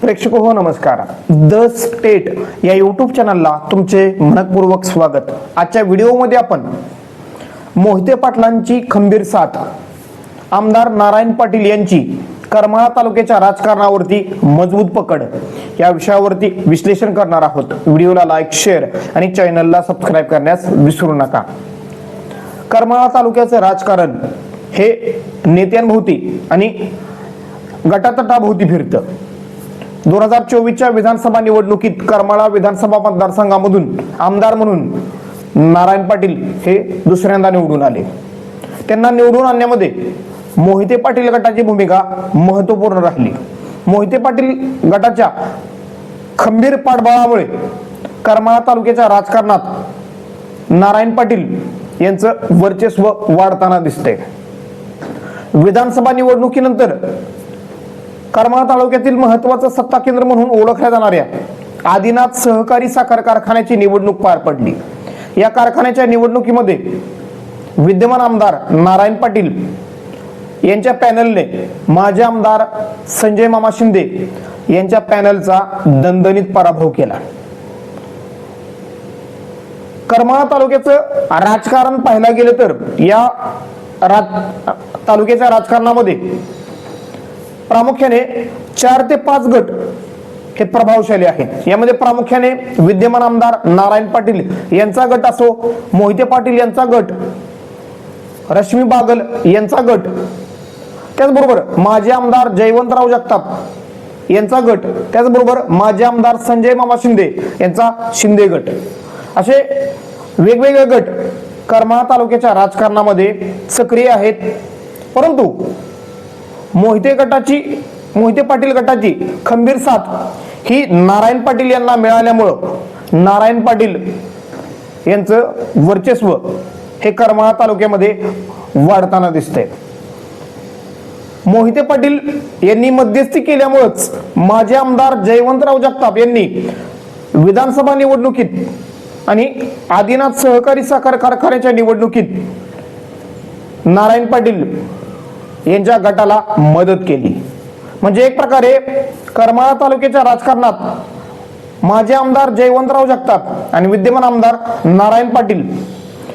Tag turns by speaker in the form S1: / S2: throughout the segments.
S1: प्रेक्षक हो नमस्कार. द स्टेट या यूट्यूब चॅनलला तुमचे मनपूर्वक स्वागत. आजच्या व्हिडिओमध्ये आपण मोहिते पाटलांची खंबीर साथ आमदार नारायण पाटील यांची करमाळा तालुक्याच्या राजकारणावरती मजबूत पकड या विषयावरती विश्लेषण करणार आहोत. व्हिडिओला लाईक शेअर आणि चॅनलला सबस्क्राईब करण्यास विसरू नका. करमाळा तालुक्याचे राजकारण हे नेत्यांभोवती आणि गटातटाभोवती फिरतं. दोन हजार चोवीसच्या विधानसभा निवडणुकीत करमाळा विधानसभा मतदारसंघामधून आमदार म्हणून नारायण पाटील हे दुसऱ्यांदा निवडून आले. त्यांना निवडून आणण्यामध्ये मोहिते पाटील गटाची भूमिका महत्त्वपूर्ण राहिली. मोहिते पाटील गटाच्या खंबीर पाठबळामुळे करमाळा तालुक्याच्या राजकारणात नारायण पाटील यांचं वर्चस्व वाढताना दिसतंय. विधानसभा निवडणुकीनंतर करमाळा तालुक्यातील महत्वाचं सत्ता केंद्र म्हणून ओळखल्या जाणाऱ्या आदिनाथ सहकारी साखर कारखान्याची निवडणूक पार पडली. या कारखान्याच्या निवडणुकीमध्ये विद्यमान आमदार नारायण पाटील यांच्या पॅनलने माजी आमदार संजय मामा शिंदे यांच्या पॅनलचा दणदणीत पराभव केला. करमाळा तालुक्याचं राजकारण पाहायला गेलं तर या राज तालुक्याच्या राजकारणामध्ये प्रामुख्याने चार ते पाच गट हे प्रभावशाली आहे. यामध्ये प्रामुख्याने विद्यमान आमदार नारायण पाटील यांचा गट असो मोहिते पाटील यांचा गट रश्मी बागल यांचा गट त्याचबरोबर माजी आमदार जयवंतराव जगताप यांचा गट त्याचबरोबर माजी आमदार संजय मामा शिंदे यांचा शिंदे गट. असे वेगवेगळे गट करमाळा तालुक्याच्या राजकारणामध्ये सक्रिय आहेत. परंतु मोहिते गटाची मोहिते पाटील गटाची खंबीर साथ. ही नारायण पाटील यांना मिळाल्यामुळं नारायण पाटील यांचं वर्चस्व हे करमाळा तालुक्यामध्ये वाढताना दिसतंय. मोहिते पाटील यांनी मध्यस्थी केल्यामुळंच माजी आमदार जयवंतराव जगताप यांनी विधानसभा निवडणुकीत आणि आदिनाथ सहकारी साखर कारखान्याच्या निवडणुकीत नारायण पाटील यांच्या गटाला मदत केली. म्हणजे एक प्रकारे करमाळा तालुक्याच्या राजकारणात माजी आमदार जयवंतराव जगताप आणि विद्यमान आमदार नारायण पाटील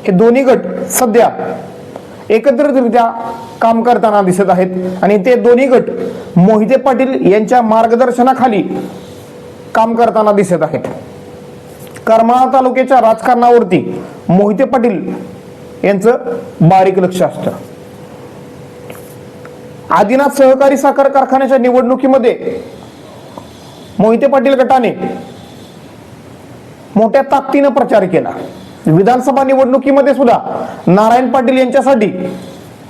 S1: हे दोन्ही गट सध्या एकत्रितरित्या काम करताना दिसत आहेत. आणि ते दोन्ही गट मोहिते पाटील यांच्या मार्गदर्शनाखाली काम करताना दिसत आहेत. करमाळा तालुक्याच्या राजकारणावरती मोहिते पाटील यांचं बारीक लक्ष असतं. आदिनाथ सहकारी साखर कारखान्याच्या निवडणुकीमध्ये मोहिते पाटील गटाने मोठ्या ताकदीनं प्रचार केला. विधानसभा निवडणुकीमध्ये सुद्धा नारायण पाटील यांच्यासाठी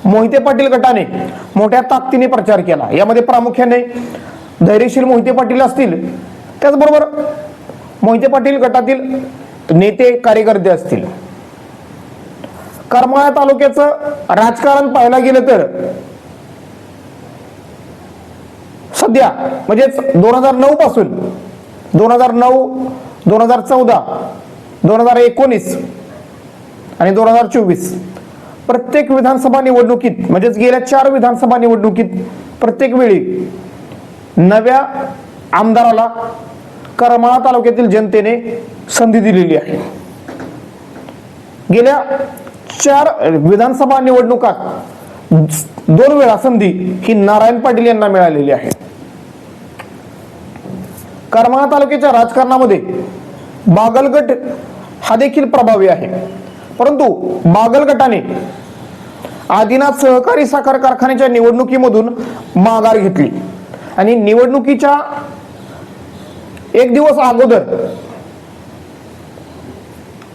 S1: मोहिते पाटील गटाने मोठ्या ताकदीने प्रचार केला. यामध्ये प्रामुख्याने धैर्यशील मोहिते पाटील असतील. त्याचबरोबर मोहिते पाटील गटातील नेते कार्यकर्ते असतील. करमाळा तालुक्याचं राजकारण पाहायला गेलं तर सध्या म्हणजेच दोन हजार नऊ पासून. दोन हजार नऊ दोन हजार चौदा दोन हजार एकोणीस आणि दोन हजार चोवीस. प्रत्येक विधानसभा निवडणुकीत म्हणजेच गेल्या चार विधानसभा निवडणुकीत प्रत्येक वेळी नव्या आमदाराला करमाळा तालुक्यातील जनतेने संधी दिलेली आहे. गेल्या चार विधानसभा निवडणुकात दोन वेळा संधी ही नारायण पाटील यांना मिळालेली आहे. करमाळा तालुक्याच्या राजकारणामध्ये बागलगट हा देखील प्रभावी आहे. परंतु बागलगटाने आदिनाथ सहकारी साखर कारखान्याच्या निवडणुकीमधून माघार घेतली. आणि निवडणुकीच्या एक दिवस अगोदर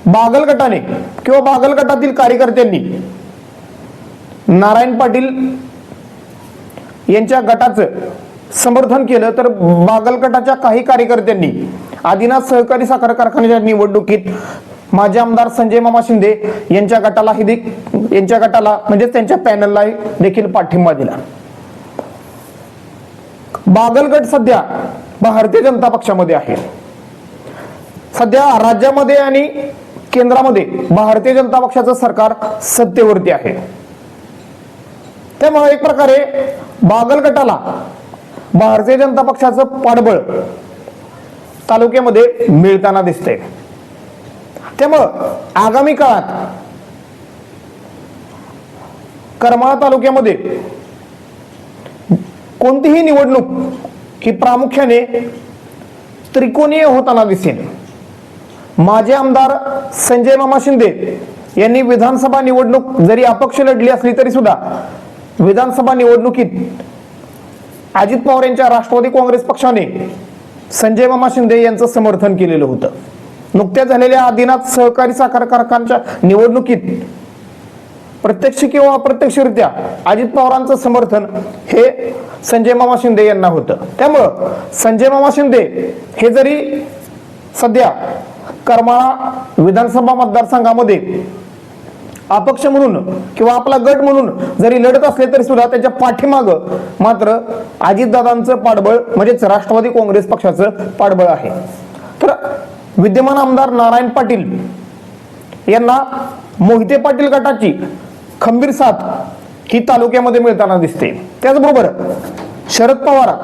S1: बागल गटाने किंवा बागलगटातील कार्यकर्त्यांनी नारायण पाटील यांच्या गटाचं समर्थन केलं तर बागलकटाच्या काही कार्यकर्त्यांनी आदिनाथ सहकारी साखर कारखान्याच्या निवडणुकीत माजी आमदार संजय मामा शिंदे यांच्या गटालाही यांच्या गटाला म्हणजेच त्यांच्या पॅनलला देखील पाठिंबा दिला. बागलगट सध्या भारतीय जनता पक्षामध्ये आहे. सध्या राज्यामध्ये आणि केंद्रामध्ये भारतीय जनता पक्षाचं सरकार सत्तेवरती आहे. त्यामुळे एक प्रकारे बागलगटाला भारतीय जनता पक्षाचं पाठबळ तालुक्यामध्ये मिळताना दिसते त्यामुळं आगामी काळात करमाळा तालुक्यामध्ये कोणतीही निवडणूक ही प्रामुख्याने त्रिकोणीय होताना दिसेल. माजी आमदार संजय मामा शिंदे यांनी विधानसभा निवडणूक जरी अपक्ष लढली असली तरी सुद्धा विधानसभा निवडणुकीत अजित पवार यांच्या राष्ट्रवादी काँग्रेस पक्षाने संजय मामा शिंदे यांचं समर्थन केलेलं होतं. नुकत्याच झालेल्या आदिनाथ सहकारी साखर कारखानच्या निवडणुकीत प्रत्यक्ष किंवा अप्रत्यक्षरित्या अजित पवारांचं समर्थन हे संजय मामा शिंदे यांना होतं. त्यामुळं संजय मामा शिंदे हे जरी सध्या करमाळा विधानसभा मतदारसंघामध्ये अपक्ष म्हणून किंवा आपला गट म्हणून जरी लढत असले तरी सुद्धा त्याच्या पाठीमाग मात्र अजितदादांचं पाठबळ म्हणजेच राष्ट्रवादी काँग्रेस पक्षाचं पाठबळ आहे. तर विद्यमान आमदार नारायण पाटील यांना मोहिते पाटील गटाची खंबीर साथ ही तालुक्यामध्ये मिळताना दिसते. त्याचबरोबर शरद पवार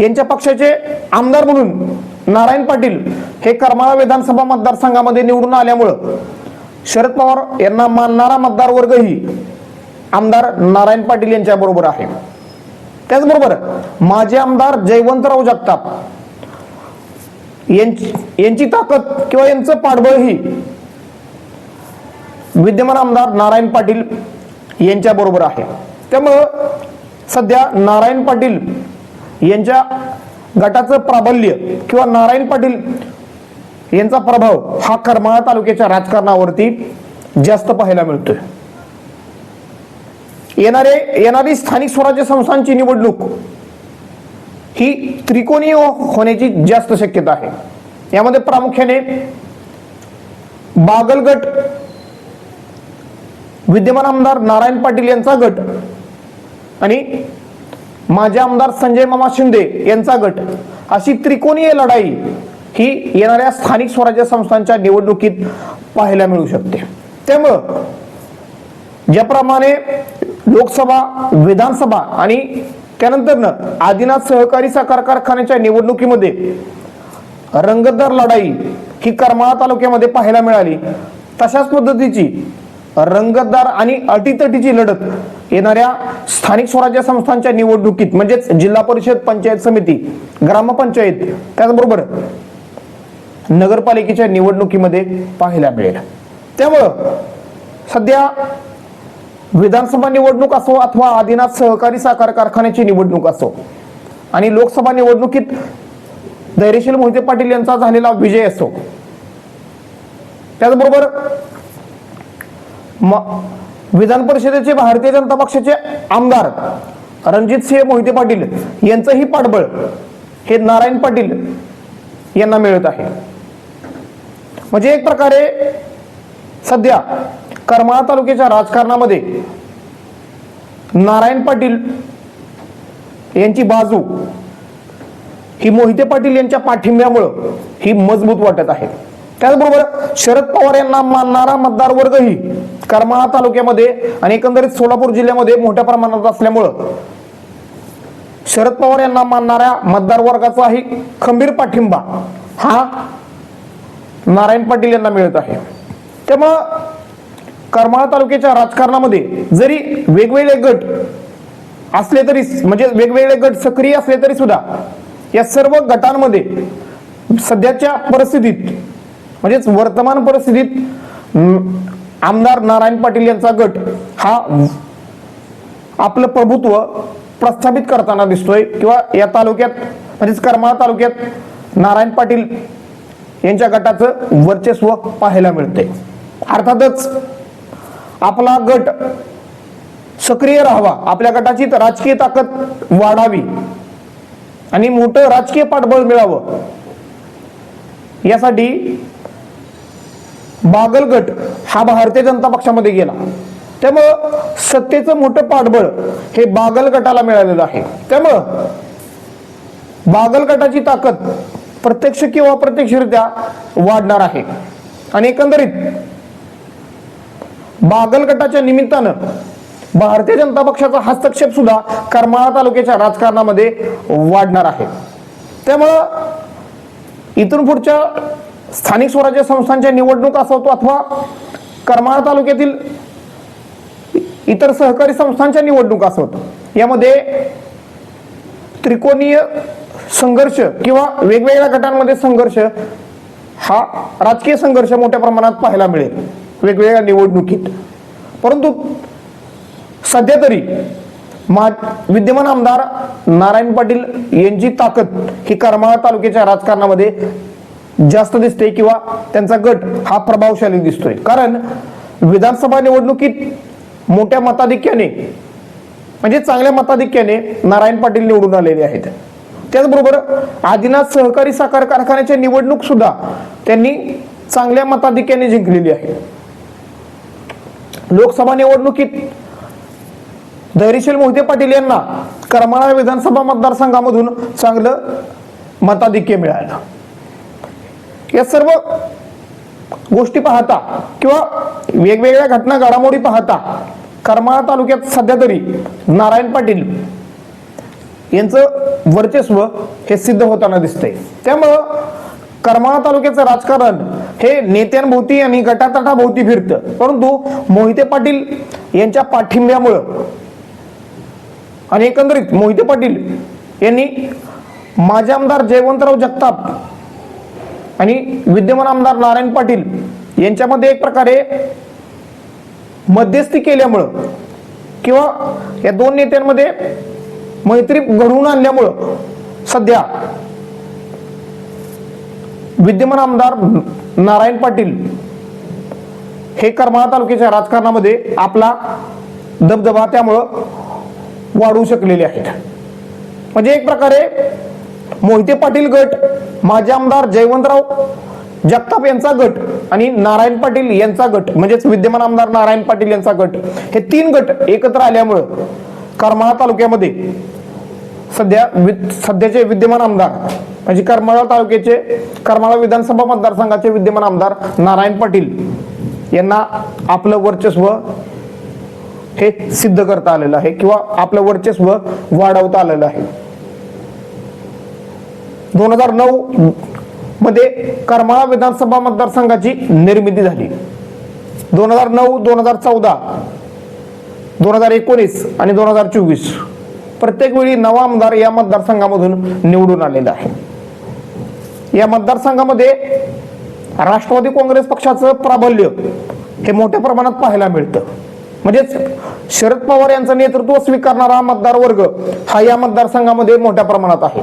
S1: यांच्या पक्षाचे आमदार म्हणून नारायण पाटील हे करमाळा विधानसभा मतदारसंघामध्ये निवडून आल्यामुळं शरद पवार यांना मानणारा मतदार वर्गही आमदार नारायण पाटील यांच्या बरोबर आहे. त्याचबरोबर माजी आमदार जयवंतराव जगताप यांची ताकद किंवा यांचं पाठबळ ही विद्यमान आमदार नारायण पाटील यांच्या बरोबर आहे. त्यामुळं सध्या नारायण पाटील यांच्या गटाचं प्राबल्य किंवा नारायण पाटील यांचा प्रभाव हा करमाळा तालुक्याच्या राजकारणावरती जास्त पाहायला मिळतोय. येणारे येणारी स्थानिक स्वराज्य संस्थांची निवडणूक ही त्रिकोणीय होण्याची जास्त शक्यता आहे. यामध्ये प्रामुख्याने बागलगट विद्यमान आमदार नारायण पाटील यांचा गट आणि माजी आमदार संजय मामा शिंदे यांचा गट. अशी त्रिकोणीय लढाई ही येणाऱ्या स्थानिक स्वराज्य संस्थांच्या निवडणुकीत पाहायला मिळू शकते. त्यामुळं ज्याप्रमाणे लोकसभा विधानसभा आणि त्यानंतरनं आदिनाथ सहकारी साखर कारखान्याच्या निवडणुकीमध्ये रंगतदार लढाई ही करमाळा तालुक्यामध्ये पाहायला मिळाली. तशाच पद्धतीची रंगतदार आणि अटीतटीची लढत येणाऱ्या स्थानिक स्वराज्य संस्थांच्या निवडणुकीत म्हणजेच जिल्हा परिषद पंचायत समिती ग्रामपंचायत त्याचबरोबर नगरपालिकेच्या निवडणुकीमध्ये पाहायला मिळेल. त्यामुळं सध्या विधानसभा निवडणूक असो अथवा आदिनाथ सहकारी साखर कारखान्याची निवडणूक असो आणि लोकसभा निवडणुकीत धैर्यशील मोहिते पाटील यांचा झालेला विजय असो त्याचबरोबर म- विधान परिषदेचे भारतीय जनता पक्षाचे आमदार रणजित सिंह मोहिते पाटील यांचंही पाठबळ हे नारायण पाटील यांना मिळत आहे. म्हणजे एक प्रकारे सध्या करमाळा तालुक्याच्या राजकारणामध्ये नारायण पाटील यांची बाजू ही मोहिते पाटील यांच्या पाठिंब्यामुळं ही मजबूत वाटत आहे. त्याचबरोबर शरद पवार यांना मानणारा मतदार वर्गही करमाळा तालुक्यामध्ये आणि एकंदरीत सोलापूर जिल्ह्यामध्ये मोठ्या प्रमाणात असल्यामुळं शरद पवार यांना मानणाऱ्या मतदार वर्गाचाही खंबीर पाठिंबा हा नारायण पाटील यांना मिळत आहे. त्यामुळं करमाळा तालुक्याच्या राजकारणामध्ये जरी वेगवेगळे गट असले तरी म्हणजे वेगवेगळे गट सक्रिय असले तरी सुद्धा या सर्व गटांमध्ये सध्याच्या परिस्थितीत म्हणजेच वर्तमान परिस्थितीत आमदार नारायण पाटील यांचा गट हा आपलं प्रभुत्व प्रस्थापित करताना दिसतोय. किंवा या तालुक्यात म्हणजेच करमाळा तालुक्यात नारायण पाटील यांच्या गटाचं वर्चस्व पाहायला मिळते अर्थातच आपला गट सक्रिय राहावा आपल्या गटाची राजकीय ताकद वाढावी आणि मोठं राजकीय पाठबळ मिळावं यासाठी बागलगट हा भारतीय जनता पक्षामध्ये गेला. त्यामुळं सत्तेचं मोठं पाठबळ हे बागल गटाला मिळालेलं आहे. त्यामुळं बागल गटाची ताकद प्रत्यक्ष किंवा अप्रत्यक्षरित्या वाढणार आहे. आणि एकंदरीत बागल गटाच्या निमित्तानं भारतीय जनता पक्षाचा हस्तक्षेप सुद्धा करमाळा तालुक्याच्या राजकारणामध्ये वाढणार आहे. त्यामुळं इथून पुढच्या स्थानिक स्वराज्य संस्थांच्या निवडणूक असो अथवा करमाळा तालुक्यातील इतर सहकारी संस्थांच्या निवडणूक असोत यामध्ये त्रिकोणीय संघर्ष किंवा वेगवेगळ्या गटांमध्ये संघर्ष हा राजकीय संघर्ष मोठ्या प्रमाणात पाहायला मिळेल वेगवेगळ्या निवडणुकीत. परंतु सध्या तरी महा विद्यमान आमदार नारायण पाटील यांची ताकद ही करमाळा तालुक्याच्या राजकारणामध्ये जास्त दिसते किंवा त्यांचा गट हा प्रभावशाली दिसतोय. कारण विधानसभा निवडणुकीत मोठ्या मताधिक्याने म्हणजे चांगल्या मताधिक्याने नारायण पाटील निवडून आलेले आहेत. त्याचबरोबर आदिनाथ सहकारी साखर कारखान्याची निवडणूक सुद्धा त्यांनी चांगल्या मताधिक्याने जिंकलेली आहे. लोकसभा निवडणुकीत धैर्यशील मोहिते पाटील यांना करमाळा विधानसभा मतदारसंघामधून चांगलं मताधिक्य मिळालं. या सर्व गोष्टी पाहता किंवा वेगवेगळ्या घटना घडामोडी पाहता करमाळा तालुक्यात सध्या तरी नारायण पाटील यांचं वर्चस्व हे सिद्ध होताना दिसतंय. त्यामुळं करमाळा तालुक्याचं राजकारण हे नेत्यांभोवती आणि गटातटाभोवती फिरतं. परंतु मोहिते पाटील यांच्या पाठिंब्यामुळं आणि एकंदरीत मोहिते पाटील यांनी माजी आमदार जयवंतराव जगताप आणि विद्यमान आमदार नारायण पाटील यांच्यामध्ये एक प्रकारे मध्यस्थी केल्यामुळं किंवा या दोन नेत्यांमध्ये मैत्री घडवून आणल्यामुळं सध्या विद्यमान आमदार नारायण पाटील हे करमाळा तालुक्याच्या राजकारणामध्ये आपला दबदबा त्यामुळं वाढवू शकलेले आहेत. म्हणजे एक प्रकारे मोहिते पाटील गट माजी आमदार जयवंतराव जगताप यांचा गट आणि नारायण पाटील यांचा गट म्हणजेच विद्यमान आमदार नारायण पाटील यांचा गट हे तीन गट एकत्र आल्यामुळं करमाळा तालुक्यामध्ये सध्या सध्याचे विद्यमान आमदार म्हणजे करमाळा तालुक्याचे करमाळा विधानसभा मतदारसंघाचे विद्यमान आमदार नारायण पाटील यांना आपलं वर्चस्व हे सिद्ध करता आलेलं आहे किंवा आपलं वर्चस्व वाढवता आलेलं आहे. दोन हजार नऊ मध्ये करमाळा विधानसभा मतदारसंघाची निर्मिती झाली. दोन हजार नऊ दोन हजार चौदा दोन हजार एकोणीस आणि दोन हजार चोवीस. प्रत्येक वेळी नवा आमदार या मतदारसंघामधून निवडून आलेला आहे. या मतदारसंघामध्ये राष्ट्रवादी काँग्रेस पक्षाचं प्राबल्य हे मोठ्या प्रमाणात पाहायला मिळतं. म्हणजेच शरद पवार यांचं नेतृत्व स्वीकारणारा मतदार वर्ग हा या मतदारसंघामध्ये मोठ्या प्रमाणात आहे.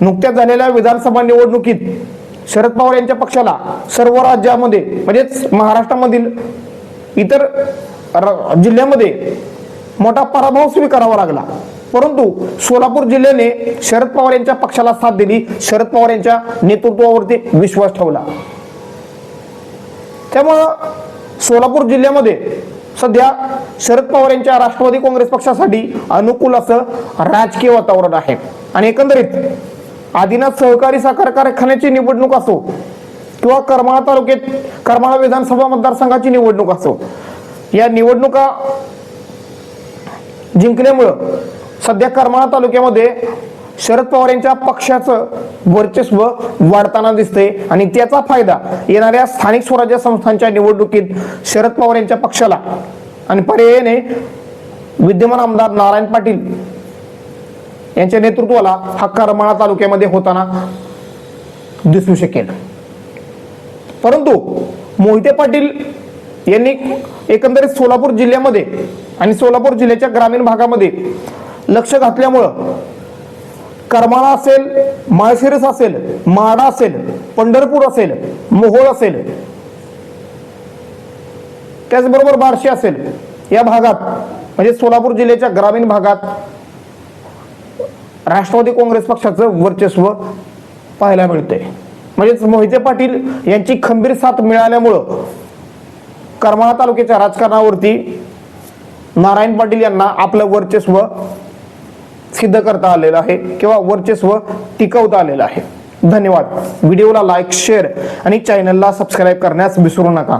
S1: नुकत्याच झालेल्या विधानसभा निवडणुकीत शरद पवार यांच्या पक्षाला सर्व राज्यामध्ये म्हणजेच महाराष्ट्रामधील इतर जिल्ह्यामध्ये मोठा पराभव स्वीकारावा लागला. परंतु सोलापूर जिल्ह्याने शरद पवार यांच्या पक्षाला साथ दिली. शरद पवार यांच्या नेतृत्वावरती विश्वास ठेवला. त्यामुळं सोलापूर जिल्ह्यामध्ये सध्या शरद पवार यांच्या राष्ट्रवादी काँग्रेस पक्षासाठी अनुकूल असं राजकीय वातावरण आहे. आणि एकंदरीत आदिनाथ सहकारी साखर कारखान्याची निवडणूक असो किंवा करमाळा तालुक्यात करमाळा विधानसभा मतदारसंघाची निवडणूक असो या निवडणुका जिंकल्यामुळं सध्या करमाळा तालुक्यामध्ये शरद पवार यांच्या पक्षाचं वर्चस्व वाढताना दिसते आणि त्याचा फायदा येणाऱ्या स्थानिक स्वराज्य संस्थांच्या निवडणुकीत शरद पवार यांच्या पक्षाला आणि पर्यायाने विद्यमान आमदार नारायण पाटील यांच्या नेतृत्वाला हा करमाळा तालुक्यामध्ये होताना दिसू शकेल. परंतु मोहिते पाटील यांनी एकंदरीत सोलापूर जिल्ह्यामध्ये आणि सोलापूर जिल्ह्याच्या ग्रामीण भागामध्ये लक्ष घातल्यामुळं करमाळा असेल माळशिरस असेल माडा असेल पंढरपूर असेल मोहोळ असेल त्याचबरोबर बार्शी असेल या भागात म्हणजे सोलापूर जिल्ह्याच्या ग्रामीण भागात राष्ट्रवादी काँग्रेस पक्षाचं वर्चस्व पाहायला मिळते म्हणजेच मोहिते पाटील यांची खंबीर साथ मिळाल्यामुळं करमाळा तालुक्याच्या राजकारणावरती नारायण पाटील यांना आपलं वर्चस्व सिद्ध करता आलेलं आहे किंवा वर्चस्व टिकवता आलेलं आहे. धन्यवाद. व्हिडिओला लाईक शेअर आणि चॅनलला सबस्क्राईब करण्यास विसरू नका.